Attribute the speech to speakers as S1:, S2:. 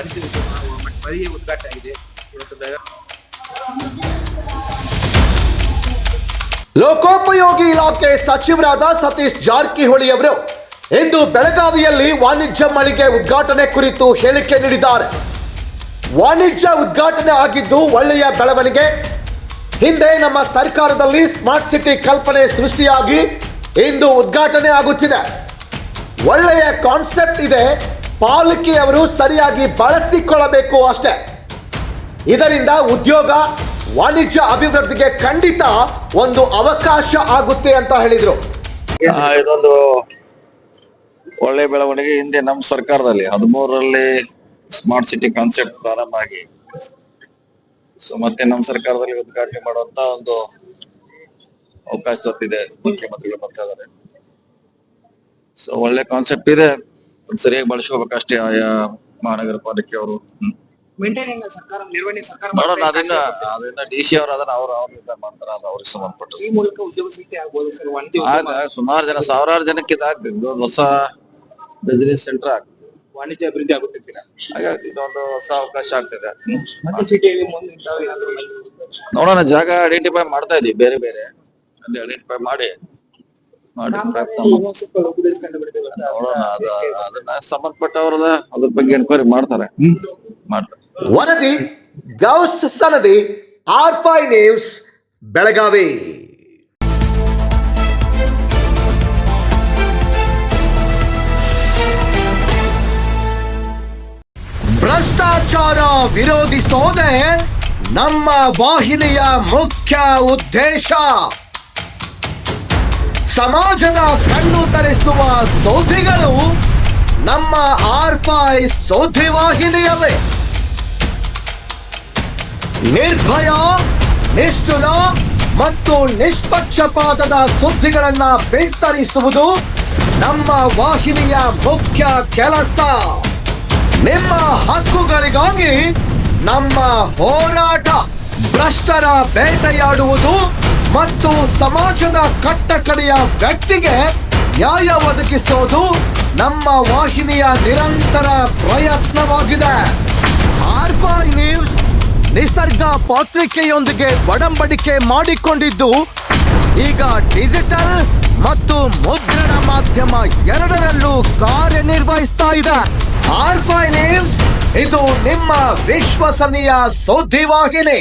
S1: ವಾಣಿಜ್ಯ ಉದ್ಘಾಟನೆ ಆಗಿದೆ.
S2: ಲೋಕೋಪಯೋಗಿ ಇಲಾಖೆ ಸಚಿವರಾದ ಸತೀಶ್ ಜಾರಕಿಹೊಳಿ ಅವರು ಇಂದು ಬೆಳಗಾವಿಯಲ್ಲಿ ವಾಣಿಜ್ಯ ಮಳಿಗೆ ಉದ್ಘಾಟನೆ ಕುರಿತು ಹೇಳಿಕೆ ನೀಡಿದ್ದಾರೆ. ವಾಣಿಜ್ಯ ಉದ್ಘಾಟನೆ ಆಗಿದ್ದು ಒಳ್ಳೆಯ ಬೆಳವಣಿಗೆ. ಹಿಂದೆ ನಮ್ಮ ಸರ್ಕಾರದಲ್ಲಿ ಸ್ಮಾರ್ಟ್ ಸಿಟಿ ಕಲ್ಪನೆ ಸೃಷ್ಟಿಯಾಗಿ ಇಂದು ಉದ್ಘಾಟನೆ ಆಗುತ್ತಿದೆ. ಒಳ್ಳೆಯ ಕಾನ್ಸೆಪ್ಟ್ ಇದೆ. ಪಾಲಿಕೆಯವರು ಸರಿಯಾಗಿ ಬಳಸಿಕೊಳ್ಳಬೇಕು ಅಷ್ಟೇ. ಇದರಿಂದ ಉದ್ಯೋಗ, ವಾಣಿಜ್ಯ ಅಭಿವೃದ್ಧಿಗೆ ಖಂಡಿತ ಒಂದು ಅವಕಾಶ ಆಗುತ್ತೆ ಅಂತ ಹೇಳಿದ್ರು.
S3: ಇದೊಂದು ಒಳ್ಳೆ ಬೆಳವಣಿಗೆ ಹಿಂದೆ ನಮ್ಮ ಸರ್ಕಾರದಲ್ಲಿ. ಹದಿಮೂರರಲ್ಲಿ ಸ್ಮಾರ್ಟ್ ಸಿಟಿ ಕಾನ್ಸೆಪ್ಟ್ ಪ್ರಾರಂಭ ಆಗಿ, ಸೊ ಮತ್ತೆ ನಮ್ಮ ಸರ್ಕಾರದಲ್ಲಿ ಉದ್ಘಾಟನೆ ಮಾಡುವಂತ ಒಂದು ಅವಕಾಶ ದೊರೆತಿದೆ ಮುಖ್ಯಮಂತ್ರಿಗಳು ಬರ್ತಾ ಇದಾರೆ. ಸೊ ಒಳ್ಳೆ ಕಾನ್ಸೆಪ್ಟ್ ಇದೆ. ಸರಿಯಾಗಿ ಬಳಸ್ಕೋಬೇಕಷ್ಟೇ ಆಯಾ ಮಹಾನಗರ ಪಾಲಿಕೆ ಅವರು.
S1: ಮೇಂಟೈನಿಂಗ್ ಸರ್ಕಾರ ನಿರ್ವಹಣೆ ಸರ್ಕಾರ
S3: ನೋಡೋಣ ಅದನ್ನ ಅದನ್ನ ಡಿ ಸಿ ಅವ್ರು ಅದನ್ನ ಅವ್ರು ಅವ್ರ ಮಾಡ್ತಾರ ಅದು ಅವ್ರಿಗೆ
S1: ಈ ಮೂಲಕ ಉದ್ಯೋಗ ಸೃಷ್ಟಿ ಆಗ್ಬೋದು ಸರ್ ವಾಣಿಜ್ಯ
S3: ಆಗ ಸುಮಾರು ಜನ ಸಾವಿರಾರು ಜನಕ್ಕೆ ಇದಾಗ್ಬೇಕು ಇದೊಂದು ಹೊಸ ಬಿಸಿನೆಸ್ ಸೆಂಟರ್ ಆಗ್ತದೆ
S1: ವಾಣಿಜ್ಯ ಅಭಿವೃದ್ಧಿ ಆಗುತ್ತೆ
S3: ಹಾಗಾಗಿ ಇದೊಂದು ಹೊಸ ಅವಕಾಶ ಆಗ್ತದೆ.
S1: ಮತ್ತೆ ಸಿಟಿಯಲ್ಲಿ ಮುಂದೆ ಇಂಥವು ಏನಾದ್ರು
S3: ನೋಡೋಣ ಜಾಗ ಐಡೆಂಟಿಫೈ ಮಾಡ್ತಾ ಇದೀವಿ ಬೇರೆ ಬೇರೆ. ಅಲ್ಲಿ ಐಡೆಂಟಿಫೈ ಮಾಡಿ. ಮಾಡಿ ನೋಡೋಣ ಅದ ಅದನ್ನ ಸಂಬಂಧಪಟ್ಟವ್ರದ ಅದ್ರ ಬಗ್ಗೆ ಎನ್ಕ್ವೈರಿ ಮಾಡ್ತಾರೆ. ಮಾಡ್ತಾರೆ.
S2: ವರದಿ ಗೌಸ್ ಸನದಿ ಆರ್ ಫೈ ನ್ಯೂಸ್ ಬೆಳಗಾವಿ. ಭ್ರಷ್ಟಾಚಾರ ವಿರೋಧಿಸೋದೆ ನಮ್ಮ ವಾಹಿನಿಯ ಮುಖ್ಯ ಉದ್ದೇಶ. ಸಮಾಜದ ಕಣ್ಣು ತರಿಸುವ ಸೋಧಿಗಳು ನಮ್ಮ ಆರ್ಫೈ ಸೋಧಿ ವಾಹಿನಿಯವೇ. ನಿರ್ಭಯ, ನಿಷ್ಠುರ ಮತ್ತು ನಿಷ್ಪಕ್ಷಪಾತದ ಸುದ್ದಿಗಳನ್ನ ಬಿತ್ತರಿಸುವುದು ನಮ್ಮ ವಾಹಿನಿಯ ಮುಖ್ಯ ಕೆಲಸ. ನಿಮ್ಮ ಹಕ್ಕುಗಳಿಗಾಗಿ ನಮ್ಮ ಹೋರಾಟ ಭ್ರಷ್ಟರ ಬೇಟೆಯಾಡುವುದು ಮತ್ತು ಸಮಾಜದ ಕಟ್ಟಕಡೆಯ ವ್ಯಕ್ತಿಗೆ ನ್ಯಾಯ ಒದಗಿಸೋದು ನಮ್ಮ ವಾಹಿನಿಯ ನಿರಂತರ ಪ್ರಯತ್ನವಾಗಿದೆ. ಆರ್ಬಾಯ್ ನ್ಯೂಸ್ ನಿಸರ್ಗ ಪತ್ರಿಕೆಯೊಂದಿಗೆ ಒಡಂಬಡಿಕೆ ಮಾಡಿಕೊಂಡಿದ್ದು, ಈಗ ಡಿಜಿಟಲ್ ಮತ್ತು ಮುದ್ರಣ ಮಾಧ್ಯಮ ಎರಡರಲ್ಲೂ ಕಾರ್ಯನಿರ್ವಹಿಸ್ತಾ ಇದೆ. ಆರ್ಬಾಯ್ ನ್ಯೂಸ್, ಇದು ನಿಮ್ಮ ವಿಶ್ವಸನೀಯ ಸುದ್ದಿವಾಹಿನಿ